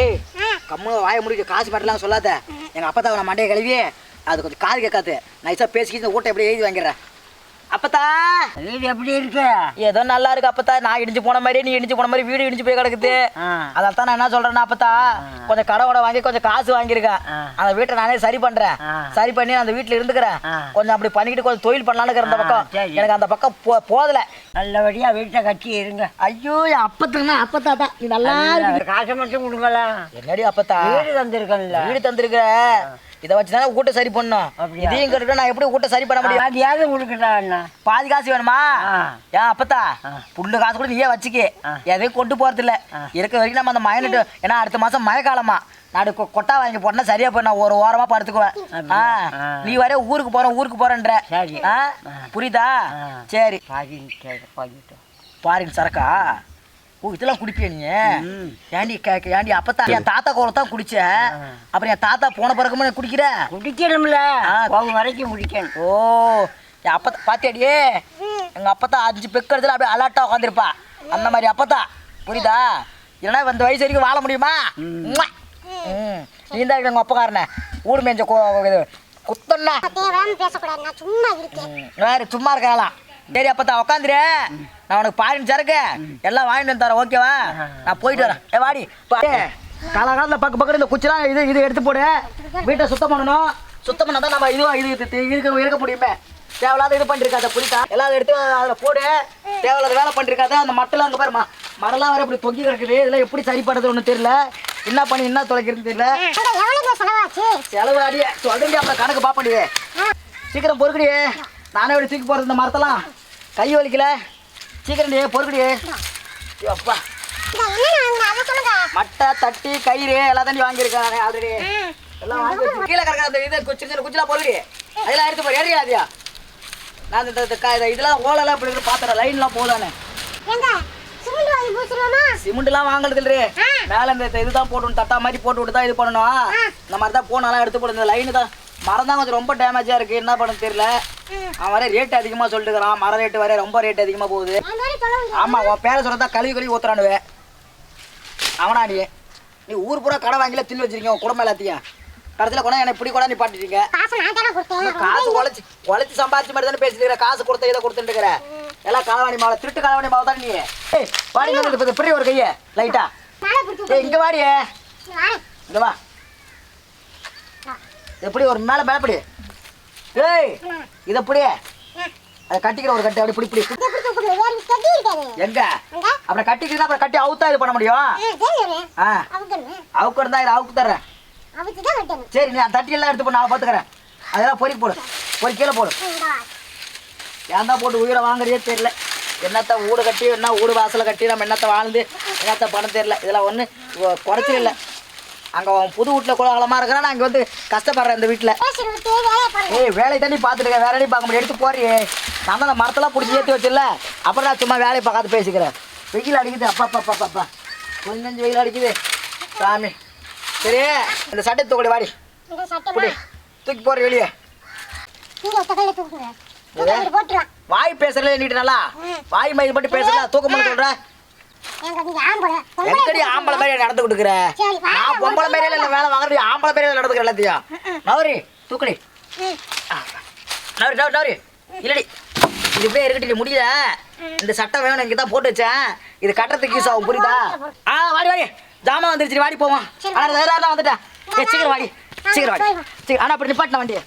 ஏய் கம்முனு வாயை முடிக்க காசு மட்டும்லாம் சொல்லாத. எங்கள் அப்பா நான் மண்டையை கழுவி அது கொஞ்சம் காது கேட்காது. நைஸாக பேசிக்கிட்டு இந்த ஊட்ட எப்படி எழுதி வாங்கிடுறேன் அப்பத்தா! வீடு எப்படி இருக்கு? ஏதோ நல்லா இருக்கு அப்பத்தா. நான் இடிஞ்சு போன மாதிரி நீ இடிஞ்சு போன மாதிரி வீடு இடிஞ்சு போய் கிடக்குது. அதான் தான் நான் என்ன சொல்றேன்னா அப்பத்தா கொஞ்சம் கடை கூட வாங்கி கொஞ்சம் காசு வாங்கியிருக்கேன். அந்த வீட்டை நானே சரி பண்றேன். சரி பண்ணி அந்த வீட்டுல இருந்துக்கிறேன். கொஞ்சம் அப்படி பண்ணிக்கிட்டு கொஞ்சம் தொழில் பண்ணலான்னு இருக்கிற அந்த பக்கம். எனக்கு அந்த பக்கம் போ- போதல நல்லபடியா வீட்டை கட்டி இருங்க. ஐயோ என் அப்பத்தா தான் நீ நல்லா இருக்கு. காசை மட்டும் கொடுக்கலாம் என்னடி அப்பத்தா? வீடு தந்திருக்கல வீடு தந்திருக்க இதை வச்சு தானே வீட்டை சரி பண்ணும்? இதையும் கட்டுட்டு நான் எப்படி வீட்டை சரி பண்ண முடியும்? அதையாவது கொடுக்கட்டா அண்ணா? பாதி காசு வேணுமா. ஏன் அப்பத்தா. புல்லு காசு கூட நீயே வச்சுக்க. எதையும் கொண்டு போறது இல்ல ஆ. இருக்க வரைக்கும் நம்ம அந்த மயனிட்டு ஏன்னா அடுத்த மாசம் மழை காலமா கொ- கொட்டா வாங்கி போட்டா சரியா போய் நான் ஒரு ஓரமா படுத்துக்குவேன். நீ வர ஊருக்கு போறேன் ஊருக்கு போறேன்ற. புரியுதா. சரி. பாரின் சரக்கா. ஓ இதெல்லாம் குடிப்பியா நீ. ஏண்டி ஏண்டி அப்பத்தா என் தாத்தா கோல தான் குடிச்ச. அப்புறம் என் தாத்தா போன பிறகுமே நீ குடிக்கிற? குடிக்கணும்ல. போகும் வரைக்கும் குடிக்கணும். ஓ என் அப்பத்தா பாத்தியாடியே எங்க அப்பத்தா அஞ்சு பெக்கறதுல அப்படியே அலர்ட்டா உட்காந்துருப்பா அந்த மாதிரி அப்பத்தா புரியுதா? இல்லைன்னா இந்த வயசு வரைக்கும் வாழ முடியுமா. ம். நீ தான் எங்க அப்பக்காரன. ஊடு மேஞ்ச இது குத்தண்ணா பேசக்கூடாது. நான் சும்மா இருக்கேன். வேற சும்மா இருக்கலாம் சரி அப்பத்தா உட்காந்துரு நான் உனக்கு பாரின் சரக்கு. எல்லாம் வாங்கிட்டு வந்து தரேன் ஓகேவா? நான் போயிட்டு வரேன். ஏ வாடி காலகாலத்தில் பக்க பக்கம் இந்த குச்சிலாம் இது இது எடுத்து போடு. வீட்டை சுத்தம் பண்ணணும். சுத்தம் பண்ணால் தான் நம்ம இது இது இது இருக்க இருக்க முடியுமே. தேவையில்லாத இது பண்ணிருக்காத புரியுதா எல்லாம் எடுத்து அதில் போடு. தேவையில்லாத வேலை பண்ணிருக்காத அந்த மட்டெல்லாம் அங்கே பாருமா மரம்லாம் வேற இப்படி தொங்கி கிடக்குது. இதெல்லாம் எப்படி சரி பண்ணுறது ஒன்றும் தெரியல. என்ன பண்ணி என்ன தொலைக்கிறதுன்னு தெரியல. செலவு அடி. சொல்றேன் அப்புறம் கணக்கு பாப்படியே சீக்கிரம் பொறுக்கடியே நானே இப்படி தூக்கி போறது இந்த மரத்தெல்லாம். கை வலிக்கல. சீக்கிரம் டி பொறுக்கடியே அப்பா. மட்டை தட்டி கயிறு எல்லாம் தண்ணி வாங்கியிருக்காங்க ஆல்ரெடி எல்லாம் வாங்கி கீழே கிடக்கிற அந்த இது சின்ன குச்சிலாம் பொறுக்கடி. அதெல்லாம் எடுத்து போய் ஏறியா அதியா? நான் இந்த இதெல்லாம் ஓலெல்லாம் இப்படி பார்த்துறேன் லைன்லாம் எங்க சிமெண்ட் சிமெண்ட்லாம் வாங்குறது இல்லையே. மேலே இந்த இதுதான் போட்டு தட்டா மாதிரி போட்டு விட்டு தான் இது பண்ணணும். இந்த மாதிரி தான் போனாலாம் எடுத்து போடு இந்த லைனு தான். மரம் தான் கொஞ்சம் ரொம்ப டேமேஜாக இருக்குது என்ன பண்ண தெரியல. அவன் வர ரேட் அதிகமாக சொல்லிட்டுக்கிறான் மர ரேட்டு வர ரொம்ப ரேட் அதிகமாக போகுது. ஆமாம் உன் பேரை சொல்கிறதா கழுவி கழுவி ஊத்துறானுவே. அவனா நீ? நீ ஊர் பூரா கடை வாங்கில தின்னு வச்சிருக்கீங்க உன் குடும்பம் எல்லாத்தையும்? கடைசியில் கூட என்னை இப்படி கூட நீ பாட்டுட்டீங்க காசு உழைச்சி உழைச்சி சம்பாதிச்ச மாதிரி தானே பேசிட்டு காசு கொடுத்த இதை கொடுத்துட்டு இருக்கிற. எல்லாம் களவாணி மாவை திருட்டு களவாணி மாவை தானே நீ? ஏய் வாடி வந்து இப்ப பிரி ஒரு கையை. லைட்டா. ஏய் இங்க வாடியே வாரேன் இங்க வா. எப்படி ஒரு மேல மேலப்படி ஏய் இது எப்படி அதை கட்டிக்கிற ஒரு கட்டு அப்படி கட்டி இருக்காது எங்க? அப்புறம் கட்டிக்கிறதா அப்புறம் கட்டி அவுத்தா இது பண்ண முடியும்? அவுக்கு இருந்தா இதை அவுக்கு தர்றேன். சரி நீ அந்த தட்டியெல்லாம் எடுத்து நான் பார்த்துக்கிறேன். அதெல்லாம் பொறிக்கு போடு. பொறி கீழே போடு. வா. ஏன் தான் போட்டு உயிரை வாங்குறதே தெரியல. என்னத்த வீடு கட்டி என்ன வீடு வாசலை கட்டி நம்ம என்னத்த வாழ்ந்து என்னத்த பணம் தெரியல. இதெல்லாம் ஒன்று குறைச்சல் இல்லை. அங்கே அவன் புது வீட்டில் கோலாகலமாக இருக்கிறான்? இங்கே வந்து கஷ்டப்படுறேன் இந்த வீட்டில். ஏய் வேலையை தண்ணி பார்த்துருக்கேன் வேற பார்க்க முடியும் எடுத்து போறியே நான் அந்த மரத்தெல்லாம் பிடிச்சி ஏற்றி வச்சிடல அப்புறம் நான் சும்மா வேலையை பார்க்காத பேசிக்கிறேன். வெயில் அடிக்குது. அப்பா அப்பா அப்பா அப்பா. கொஞ்சம் வெயில் அடிக்குது. சாமி. சரி இந்த சட்டை தூக்கடி வாடி. தூக்கி போற வெளியே. போட்டுருவான் வாய் பேசுறதுல நீட்டு நல்லா? வாய் மயிர் மட்டும் பேசல தூக்க முடியல சொல்ற? ஆம்பளை மாதிரி சரி, வா, நான் பொம்பளை மாதிரி இல்லை வேலை வாங்குறது ஆம்பளை மாதிரி நடந்துக்கிற எல்லாத்தையும்? நவரி தூக்கடி. நவரி நவரி நவரி. இல்லடி. இது இப்படியே இருக்கட்டி முடியல? இந்த சட்டம் வேணும் இங்கே தான் போட்டு வச்சேன். இது கட்டுறதுக்கு யூஸ் ஆகும் புரியுதா? ஆ வாடி வாடி. ஜாமான் வந்துருச்சு வாடி போவோம். ஆனால் வந்துட்டேன் சீக்கிரம் வாடி சீக்கிரம் வாடி. சீக்கிரம் ஆனால் அப்படி நிப்பாட்டின வண்டியை.